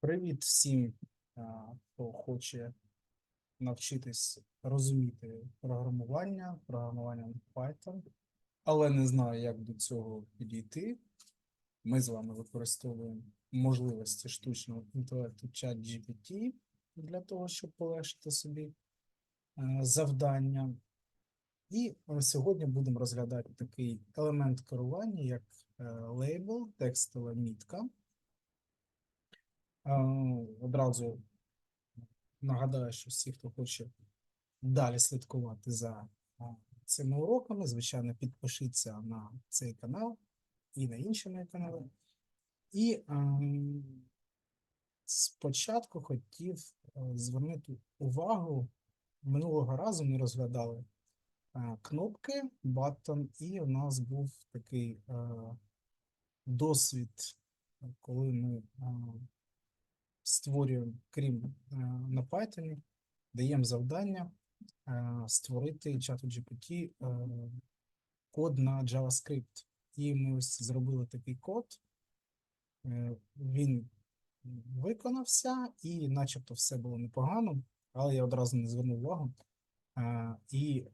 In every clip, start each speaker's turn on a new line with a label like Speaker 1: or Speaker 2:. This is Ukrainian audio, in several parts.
Speaker 1: Привіт всім, хто хоче навчитись розуміти програмування, програмування Python, але не знає, як до цього підійти. Ми з вами використовуємо можливості штучного інтелекту ChatGPT для того, щоб полегшити собі е, завдання. І е, сьогодні будемо розглядати такий елемент керування, як е, лейбл, текстова мітка. Е, Одразу нагадаю, що всі, хто хоче далі слідкувати за цими уроками, звичайно, підпишіться на цей канал і на інші мої канали. І ем, спочатку хотів е, звернути увагу. Минулого разу ми розглядали е, кнопки, баттон, і у нас був такий е, досвід, коли ми е, створюємо, крім е, на Python, даємо завдання е, створити чату GPT е, код на JavaScript. І ми ось зробили такий код. Він виконався, і начебто все було непогано, але я одразу не звернув увагу. І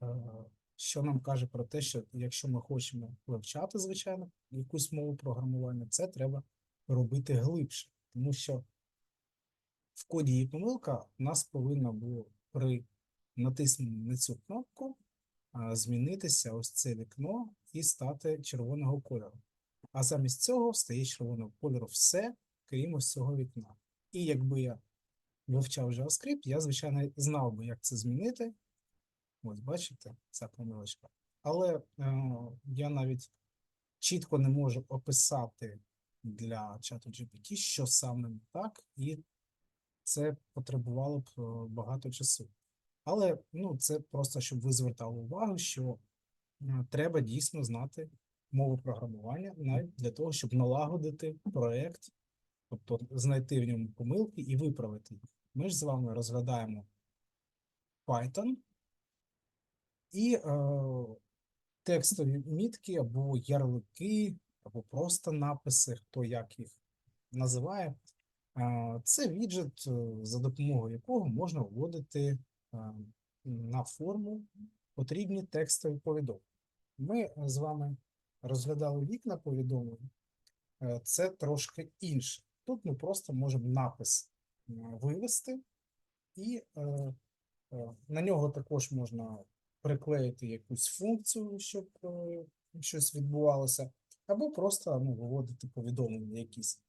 Speaker 1: що нам каже про те, що якщо ми хочемо вивчати, звичайно, якусь мову програмування, це треба робити глибше, тому що в коді є помилка, у нас повинно було при натисненні на цю кнопку змінитися ось це вікно і стати червоного кольору. А замість цього стає червоного кольору все, крім ось цього вікна. І якби я вивчав JavaScript, я, звичайно, знав би, як це змінити. Ось, бачите, ця помилочка. Але е, я навіть чітко не можу описати для чату GPT, що саме не так, і це потребувало б е, багато часу. Але ну, це просто щоб ви звертали увагу, що треба дійсно знати мову програмування навіть для того, щоб налагодити проект, тобто знайти в ньому помилки і виправити. Ми ж з вами розглядаємо Python і е, текстові мітки або ярлики, або просто написи, хто як їх називає. Це віджит, е, за допомогою якого можна вводити на форму потрібні текстові повідомлення. Ми з вами розглядали вікна повідомлень. Е, Це трошки інше. Тут ми просто можемо напис е, вивести, і на нього також можна приклеїти якусь функцію, щоб щось відбувалося, або просто ну, виводити повідомлення якісь.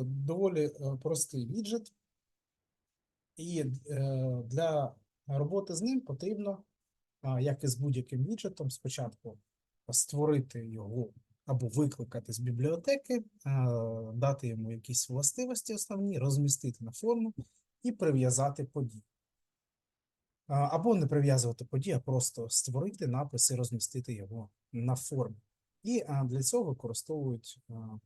Speaker 1: То доволі е, простий віджит, і е, для роботи з ним потрібно, як і з будь-яким віджитом, спочатку створити його або викликати з бібліотеки, е, дати йому якісь властивості основні, розмістити на форму і прив'язати події. Або не прив'язувати події, а просто створити напис і розмістити його на формі. І для цього використовують а,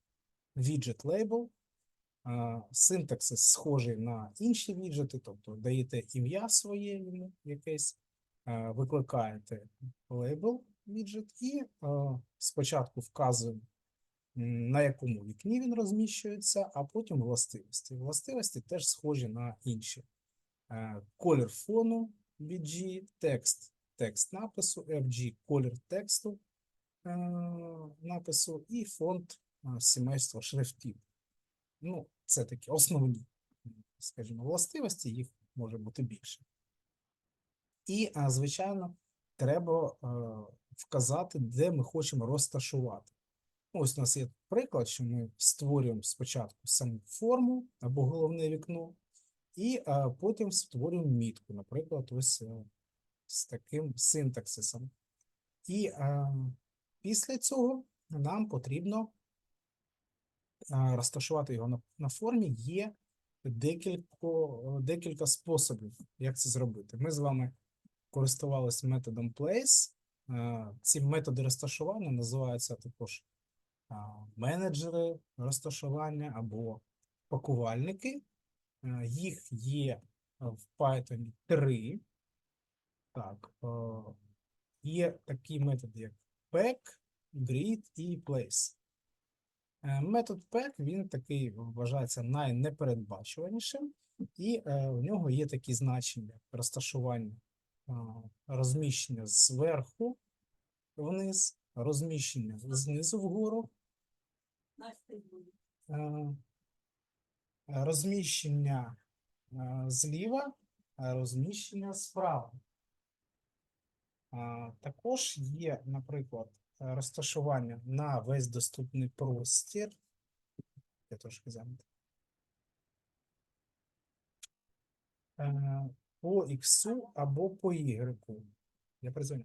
Speaker 1: синтаксис схожий на інші віджити, тобто даєте ім'я своє йому якесь, викликаєте лейбл віджит і спочатку вказуємо, на якому вікні він розміщується, а потім властивості. Властивості теж схожі на інші. Колір фону BG, текст, текст напису, FG, колір тексту напису і фонд сімейства шрифтів. Ну, це такі основні, скажімо, властивості, їх може бути більше. І, звичайно, треба е, вказати, де ми хочемо розташувати. Ну, Ось у нас є приклад, що ми створюємо спочатку саму форму або головне вікно, і потім створюємо мітку, наприклад, ось е, з таким синтаксисом. І після цього нам потрібно розташувати його на, формі. Є декілька, декілька способів, як це зробити. Ми з вами користувалися методом place. Ці методи розташування називаються також менеджери розташування або пакувальники. Е, Їх є в Python 3. Так, е, є такі методи, як pack, grid і place. Е, Метод PEG, він такий вважається найнепередбачуванішим, і е, в нього є такі значення розташування, розміщення зверху вниз, розміщення знизу вгору, е, розміщення зліва, розміщення справа. Також є, наприклад, розташування на весь доступний простір. Я трошки зайнятий. Е, По X або по Y. Я призвоню.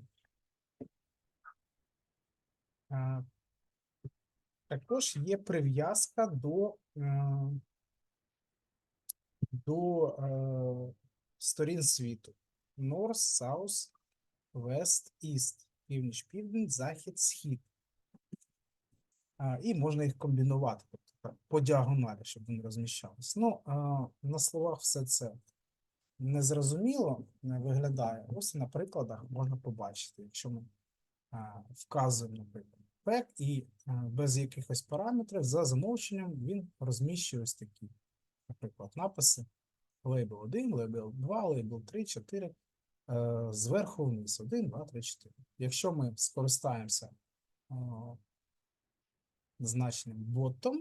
Speaker 1: Е, Також є прив'язка до, е, до е, сторін світу. North, South, West, East, північ, південь, захід, схід. І можна їх комбінувати тобто, по діагоналі, щоб вони розміщались. Ну, на словах все це незрозуміло не виглядає. Ось на прикладах можна побачити, якщо ми вказуємо, наприклад, пек і без якихось параметрів за замовченням він розміщує ось такі, наприклад, написи. Лейбл 1, лейбл 2, лейбл 3, 4 е, зверху вниз. 1, 2, 3, 4. Якщо ми скористаємося е, значенням bottom,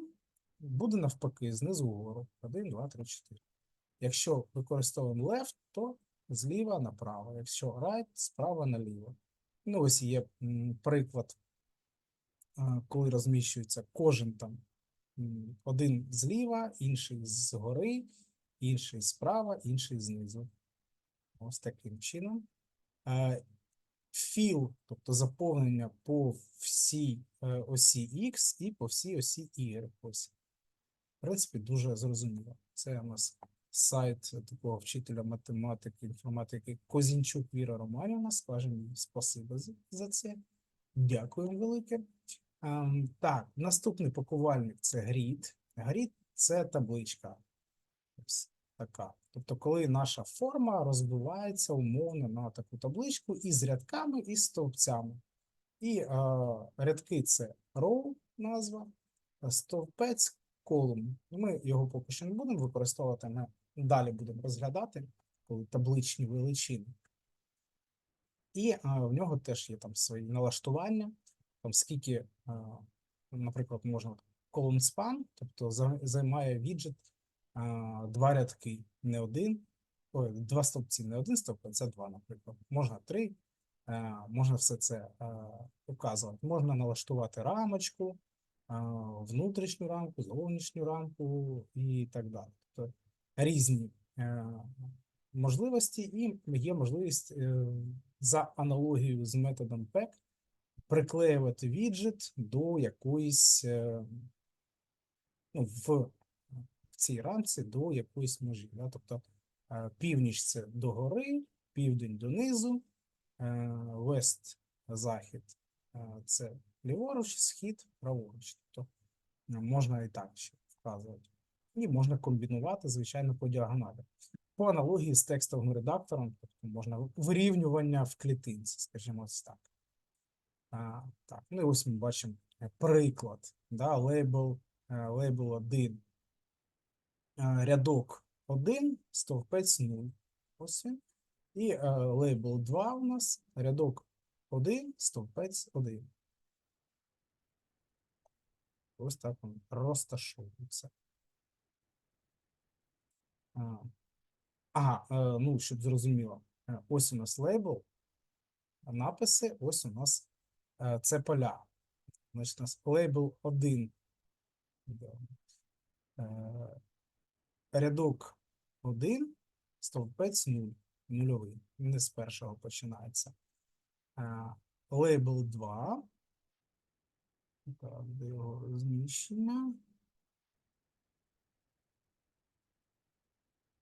Speaker 1: буде навпаки знизу вгору. 1, 2, 3, 4. Якщо використовуємо left, то зліва направо. Якщо right, справа наліво. Ну, ось є приклад, е, коли розміщується кожен там один зліва, інший згори, інший справа, інший знизу. Ось таким чином. Е, Fill, тобто заповнення по всій е, осі X і по всій осі Y. Ось. В принципі, дуже зрозуміло. Це у нас сайт такого вчителя математики, інформатики Козінчук Віра Романівна. Скажемо їй спасибо за- за це. Дякую велике. Ем, Так, наступний пакувальник це грід. Грід це табличка. Така. Тобто, коли наша форма розбивається умовно на таку табличку із рядками і стовпцями. І е, рядки це row назва, стовпець колумн. Ми його поки що не будемо використовувати, ми далі будемо розглядати, коли табличні величини. І е, в нього теж є там свої налаштування, там скільки, е, наприклад, можна span, тобто займає віджит два рядки, не один, ой, два стовпці, не один стовпець, а два, наприклад. Можна три, можна все це а, указувати. Можна налаштувати рамочку, внутрішню рамку, зовнішню рамку і так далі. Тобто різні е, можливості, і є можливість е, за аналогією з методом PEG приклеювати віджит до якоїсь е, ну, в цій рамці до якоїсь межі. Да? Тобто е, північ це до гори, південь донизу, е, вест, захід е, це ліворуч, схід, праворуч. Тобто можна і так ще вказувати. І можна комбінувати, звичайно, по діагоналі. По аналогії з текстовим редактором, тобто можна вирівнювання в клітинці, скажімо так. А, так, ну і ось ми бачимо приклад, да, лейбл, лейбл 1 е, рядок 1, стовпець 0. Ось він. І е, лейбл 2 у нас рядок 1, стовпець 1. Ось так він розташовується. Ага, е, ну, щоб зрозуміло. е, Ось у нас лейбл, написи, ось у нас е, це поля. Значить, у нас лейбл 1. Е, рядок 1, стовпець 0, нульовий. Не з першого починається. Е, Лейбл 2. Так, де його розміщення?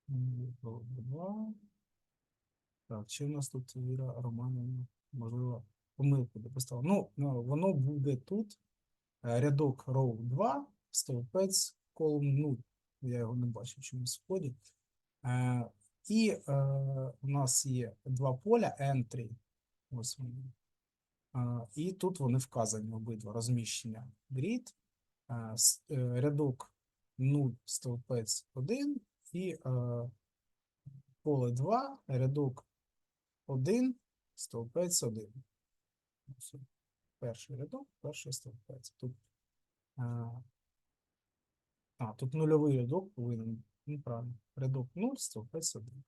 Speaker 1: Лейбл 2. Так, чи в нас тут Віра Романівна, можливо, помилку дописала. Ну, ну, воно буде тут. Е, Рядок row 2, стовпець column 0. Я його не бачу чомусь в коді. Е, і е, у нас є два поля entry. Ось вони. Е, і тут вони вказані обидва розміщення grid е, е, рядок 0 стовпець 1 і е, поле 2, рядок 1 стовпець 1. Ось Перший рядок, перший стовпець. Тут, е, а, тут нульовий рядок повинен. Ну, правильно. Рядок 0, стовпець 1.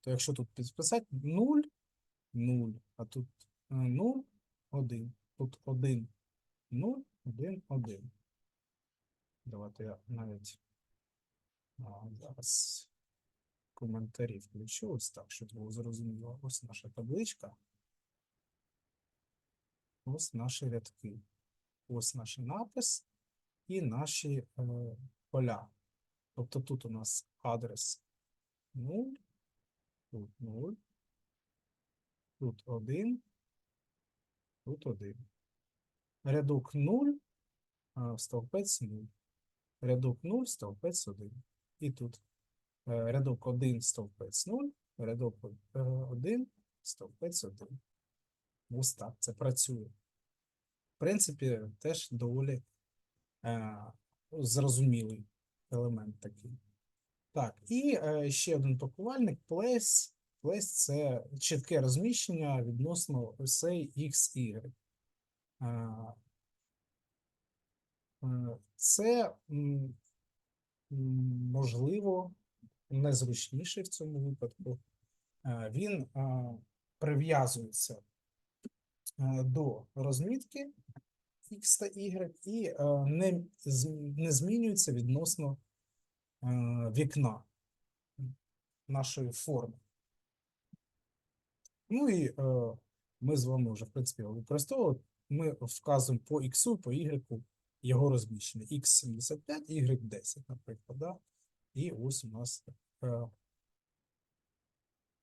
Speaker 1: То якщо тут підписати 0, 0, а тут е, 0, 1. Тут 1, 0, 1, 1. Давайте я навіть а, зараз коментарі включу ось так, щоб було зрозуміло. Ось наша табличка. Ось наші рядки. Ось наш напис і наші е, поля. Тобто тут у нас адрес 0, тут 0, тут 1, тут 1. Рядок 0, стовпець 0. Рядок 0, стовпець 1. І тут е, рядок 1, стовпець 0, рядок 1, стовпець 1. Ось так це працює. В принципі, теж доволі е, зрозумілий елемент такий. Так, і е, ще один пакувальник place. Place – це чітке розміщення відносно осей X, Y. Е, е, Це можливо незручніше в цьому випадку. Е, Він е, прив'язується е, до розмітки X та Y і е, не, не змінюється відносно е, вікна нашої форми. Ну і е, ми з вами вже, в принципі, використовували. Ми вказуємо по X, по Y його розміщення. X75, Y10, наприклад. Да? І ось у нас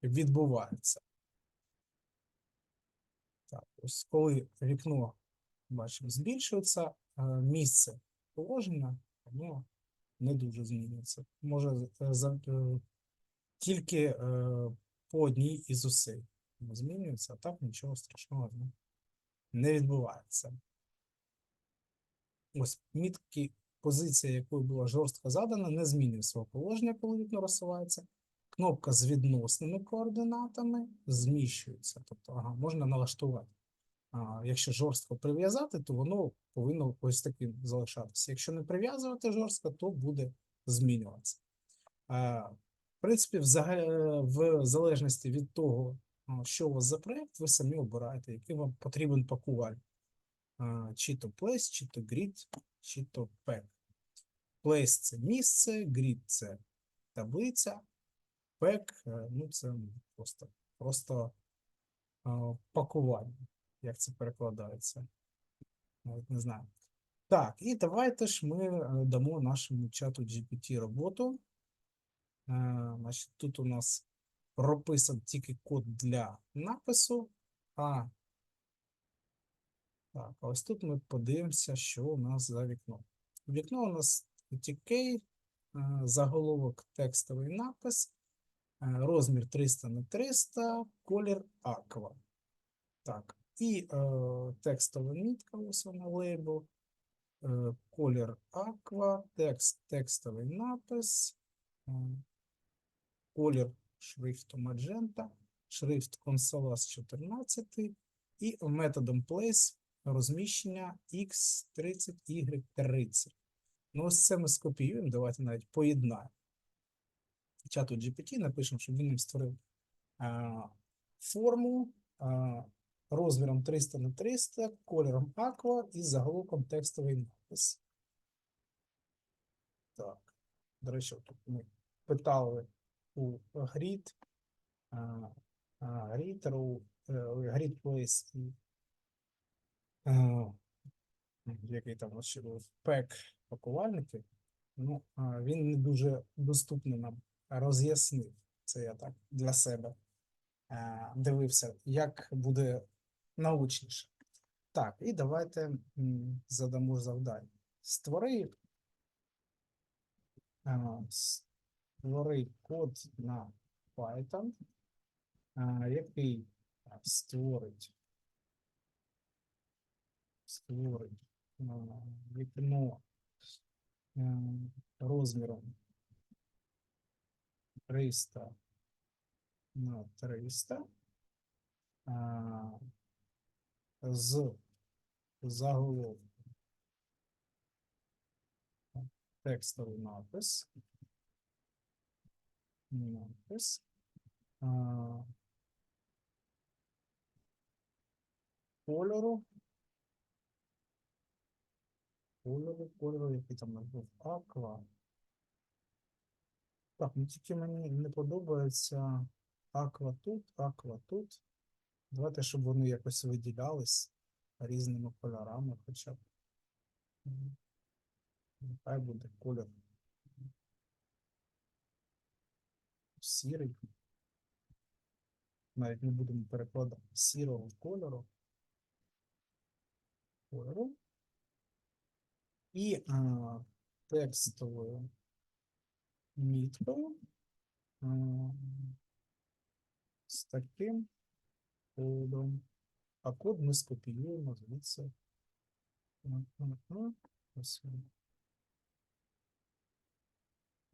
Speaker 1: відбувається. Так, ось коли вікно, бачимо, збільшується, е, місце положення, воно не дуже змінюється. Може е, за, е, тільки по одній із осей змінюється, а так нічого страшного не- відбувається. Ось мітки, позиція якої була жорстко задана, не змінює свого положення, коли вікно розсувається. Кнопка з відносними координатами зміщується. Тобто, ага, можна налаштувати. Якщо жорстко прив'язати, то воно повинно ось таким залишатися. Якщо не прив'язувати жорстко, то буде змінюватися. В принципі, в залежності від того, що у вас за проєкт, ви самі обираєте, який вам потрібен пакувальник. Чи то place, чи то grid, чи то pack. Place – це місце, grid – це таблиця, pack – ну це просто, просто пакування, як це перекладається. Навіть не знаю. Так, і давайте ж ми е, дамо нашому чату GPT роботу. Е, Значить, тут у нас прописан тільки код для напису, а так, ось тут ми подивимося, що у нас за вікно. Вікно у нас TK, е, заголовок текстовий напис, розмір 300 на 300, колір аква. Так, і е, текстова мітка, ось вона лейбл, е, колір аква, текст, текстовий напис, е, колір шрифту Magenta, шрифт консола з 14 і методом place розміщення X30, Y30. Ну, ось це ми скопіюємо. Давайте навіть поєднаємо. Чату GPT напишемо, щоб він нам створив а, форму а, розміром 300 на 300, кольором Aqua і заголовком текстовий напис. Так. До речі, тут ми питали у Grid, Grid, Grid і е, який там ще був пек пакувальники. Ну, він не дуже доступно нам роз'яснив. Це я так для себе е, дивився, як буде научніше. Так, і давайте задамо завдання. Створи, е, створи код на Python, е, який е, створить створить вікно розміром 300 на 300 а, з заголовком текстовий напис. Напис. А, кольору. Кольору, кольору, який там був аква. Так, ну тільки мені не подобається аква тут, аква тут. Давайте, щоб вони якось виділялись різними кольорами хоча б. Нехай буде кольор. Сірий. Навіть не будемо перекладати сірого кольору. Кольору. І а, текстовою міткою. а, З таким кодом. А код ми скопіюємо звідси. Ось.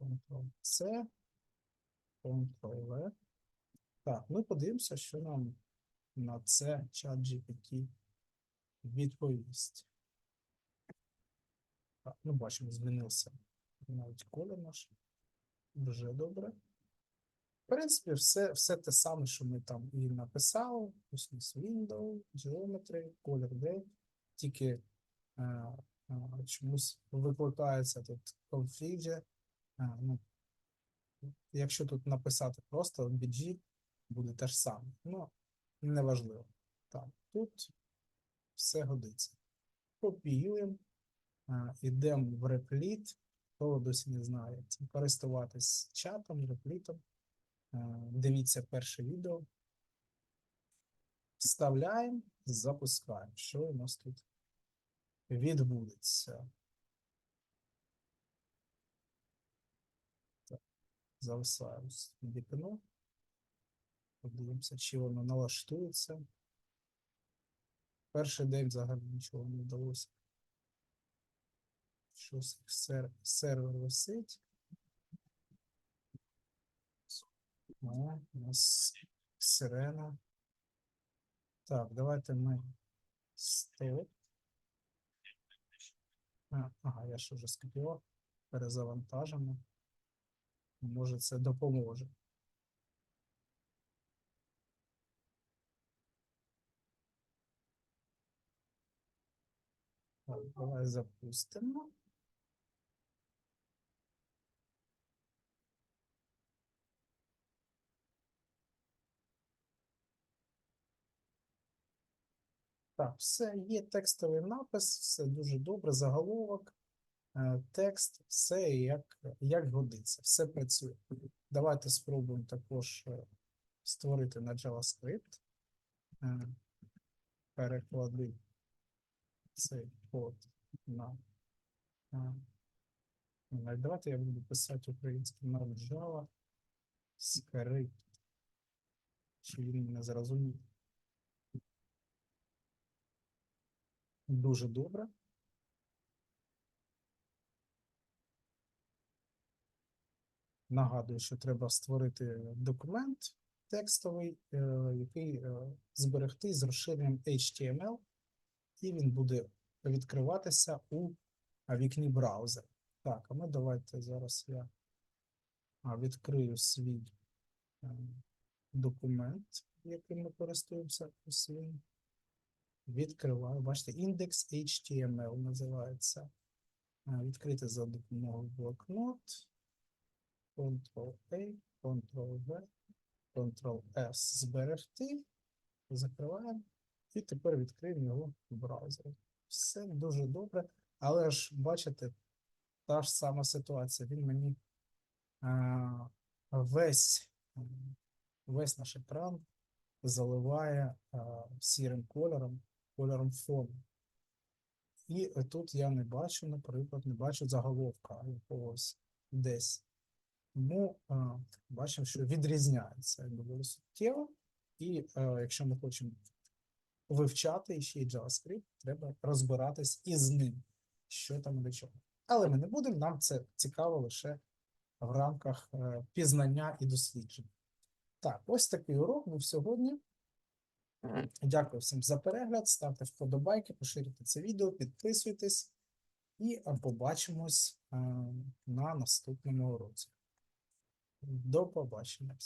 Speaker 1: Ctrl-C, Ctrl-V. Так, ми подивимося, що нам на це чат GPT відповість. Так, ну бачимо, змінився навіть колір наш. Дуже добре. В принципі, все, все те саме, що ми там і написали. У window, geometry, color date, тільки е, е, чомусь викликається тут config. Е, ну, якщо тут написати просто BG, буде те ж саме. Ну, неважливо. Так, тут все годиться. Копіюємо, е, йдемо в репліт. Хто досі не знає, користуватись чатом, реплітом. Е, Дивіться перше відео. Вставляємо, запускаємо. Що у нас тут відбудеться? Так, Зависаємо вікно. Подивимося, чи воно налаштується. Перший день взагалі нічого не вдалося. Щось сер- сервер висить. О, у нас сирена. Так, давайте ми стоп. Ага, я ж уже скопіював. Перезавантажимо. Може, це допоможе. Так, давай запустимо. Так, все, є текстовий напис, все дуже добре, заголовок, е, текст, все як, як годиться, все працює. Давайте спробуємо також е, створити на JavaScript. Е, Переклади цей код на. Давайте я буду писати українським на Java script. Чи він не зрозумів? Дуже добре. Нагадую, що треба створити документ текстовий, е, який е, зберегти з розширенням HTML, і він буде відкриватися у вікні браузера. Так, а ми давайте зараз я відкрию свій е, документ, яким ми користуємося. Ось він. Відкриваю. Бачите, індекс HTML називається. Відкрити за допомогою блокнот. Ctrl-A, Ctrl-V, Ctrl-S зберегти. Закриваємо. І тепер відкриємо його в браузері. Все дуже добре. Але ж, бачите, та ж сама ситуація. Він мені а, весь, весь наш екран заливає а, сірим кольором, кольором фону. І тут я не бачу, наприклад, не бачу заголовка якогось десь. Тому ну, бачимо, що відрізняється доволі суттєво. І а, якщо ми хочемо вивчати ще й JavaScript, треба розбиратись із ним, що там і до чого. Але ми не будемо, нам це цікаво лише в рамках е, пізнання і досліджень. Так, ось такий урок був сьогодні. Дякую всім за перегляд. Ставте вподобайки, поширюйте це відео, підписуйтесь і побачимось е, на наступному уроці. До побачення.